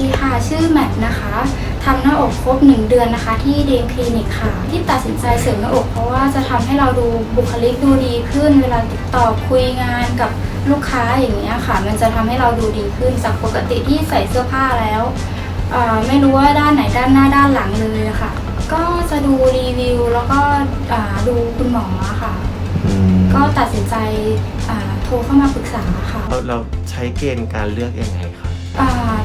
ดีค่ะ ชื่อแมทนะคะทำหน้าอกครบ 1 เดือนนะคะ ที่เดมคลินิกค่ะ ที่ตัดสินใจเสริมหน้าอกเพราะว่าจะทำให้เราดูบุคลิกดูดีขึ้น เวลาติดต่อคุยงานกับลูกค้าอย่างเงี้ยค่ะ มันจะทำให้เราดูดีขึ้นจากปกติที่ใส่เสื้อผ้าแล้วเอ่อไม่รู้ว่าด้านไหนด้านหน้าด้านหลังเลยอะค่ะ ก็จะดูรีวิวแล้วก็อ่าดูคุณหมอค่ะอืมก็ตัดสินใจอ่าโทรเข้ามาปรึกษาค่ะ เราเราใช้เกณฑ์การเลือกยังไงคะอ่า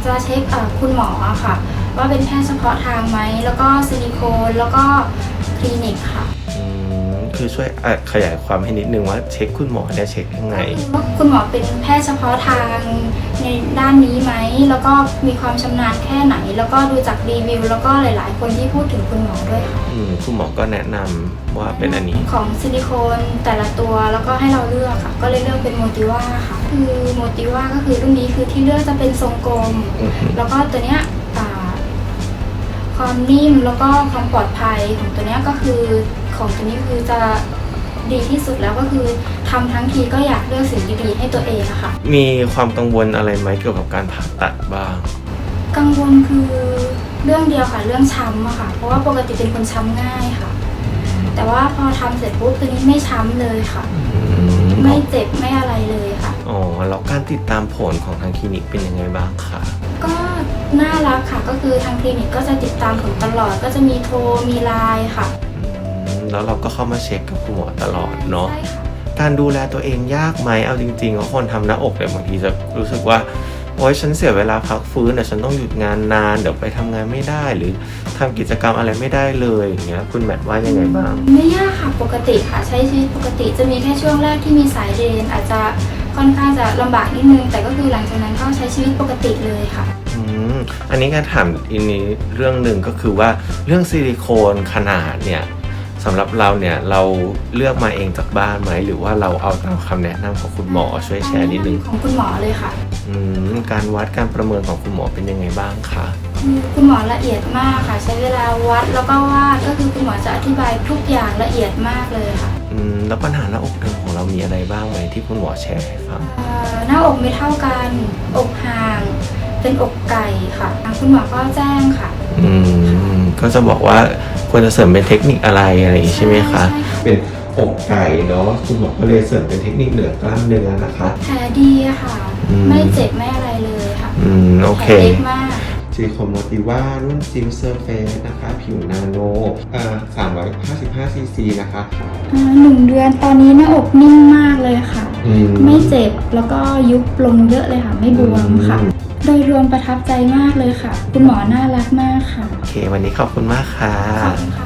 จะเช็คคุณหมอค่ะ ว่าเป็นแพทย์เฉพาะทางไหม แล้วก็ซิลิโคนแล้วก็คลินิกค่ะ อืม คือช่วยอะขยายความให้นิดนึงว่าเช็คคุณหมอเนี่ยเช็คยังไงว่าคุณหมอเป็นแพทย์เฉพาะทางในด้านนี้ไหม แล้วก็มีความชำนาญแค่ไหน แล้วก็ดูจากรีวิว แล้วก็หลาย ๆ คนที่พูดถึงคุณหมอด้วยค่ะอืมคุณหมอก็แนะนำว่าเป็นอันนี้ของซิลิโคนแต่ละตัวแล้วก็ให้เราเลือกค่ะ ก็เลยเลือกเป็นโมติว่าค่ะ คือโมติว่าก็คือรุ่นนี้คือที่เลือกจะเป็นทรงกลมอือฮึแล้วก็ตัวเนี้ยอ่า ความนิ่มแล้วก็ความปลอดภัยของตัวเนี้ยก็คือของตัวนี้คือจะดีที่สุดแล้วก็คือทำทั้งทีก็อยากเลือกสิ่งดีๆให้ตัวเองอะค่ะ มีความกังวลอะไรไหมเกี่ยวกับการผ่าตัดบ้าง กังวลคือเรื่องเดียวค่ะเรื่องช้ำอะค่ะ เพราะว่าปกติเป็นคนช้ำง่ายค่ะ แต่ว่าพอทำเสร็จปุ๊บตัวนี้ไม่ช้ำเลยค่ะอืมไม่เจ็บไม่อะไรเลยค่ะอ๋อแล้วการติดตามผลของทางคลินิกเป็นยังไงบ้างคะก็ น่ารักค่ะก็คือทางคลินิกก็จะติดตามผลตลอด ก็จะมีโทรมีไลน์ค่ะอืมแล้วเราก็เข้ามาเช็คกับคุณหมอตลอดเนาะใช่ค่ะ การดูแลตัวเองยากไหมเอาจริงๆว่าคนทำหน้าอกเนี่ยบางทีจะรู้สึกว่าโอ๊ยฉันเสียเวลาพักฟื้นเดี๋ยวฉันต้องหยุดงานนานเดี๋ยวไปทำงานไม่ได้ หรือทำกิจกรรมอะไรไม่ได้เลยอย่างเงี้ยคุณแมทว่ายังไงบ้าง ไม่ยากค่ะปกติค่ะใช้ชีวิตปกติจะมีแค่ช่วงแรกที่มีสายเดนอาจจะ ค่อนข้างจะลำบากนิดนึง แต่ก็คือหลังจากนั้นก็ใช้ชีวิตปกติเลยค่ะ อืมอันนี้การถามอีกนี้เรื่องหนึ่งก็คือว่าเรื่องซิลิโคนขนาดเนี่ยสำหรับเราเนี่ยเราเลือกมาเองจากบ้านไหม หรือว่าเราเอาตามคำแนะนำของคุณหมอช่วยแชร์นิดนึงของคุณหมอเลยค่ะ อืมการวัดการประเมินของคุณหมอเป็นยังไงบ้างคะ คือคุณหมอละเอียดมากค่ะ ใช้เวลาวัดแล้วก็วาดก็คือคุณหมอจะอธิบายทุกอย่างละเอียดมากเลยค่ะ อืมแล้วปัญหาหน้าอกเดิมของเรามีอะไรบ้างไหมที่คุณหมอแชร์ให้ฟัง เอ่อหน้าอกไม่เท่ากัน อกห่าง เป็นอกไก่ค่ะทางคุณหมอก็แจ้งค่ะอืมก็จะบอกว่าควรจะเสริมเป็นเทคนิคอะไรอะไรอย่างงี้ใช่ไหมคะ ใช่ค่ะเป็นอกไก่เนาะคุณหมอก็เลยเสริมเป็นเทคนิคเหนือกล้ามเนื้อนะคะ แผลดีอะค่ะ อืม ไม่เจ็บไม่อะไรเลยค่ะอืมโอเค แผลเล็กมาก ซิลิโคนโมติว่ารุ่นซิลเซอร์เฟสนะคะ ผิวนาโนอ่า355ซีซีนะคะอ่าหนึ่งเดือนตอนนี้หน้าอกนิ่งมากเลยค่ะ อืม ไม่เจ็บแล้วก็ยุบลงเยอะเลยค่ะ ไม่บวมค่ะ อืม โดยรวมประทับใจมากเลยค่ะ คุณหมอน่ารักมากค่ะโอเค วันนี้ขอบคุณมากค่ะ ขอบคุณค่ะ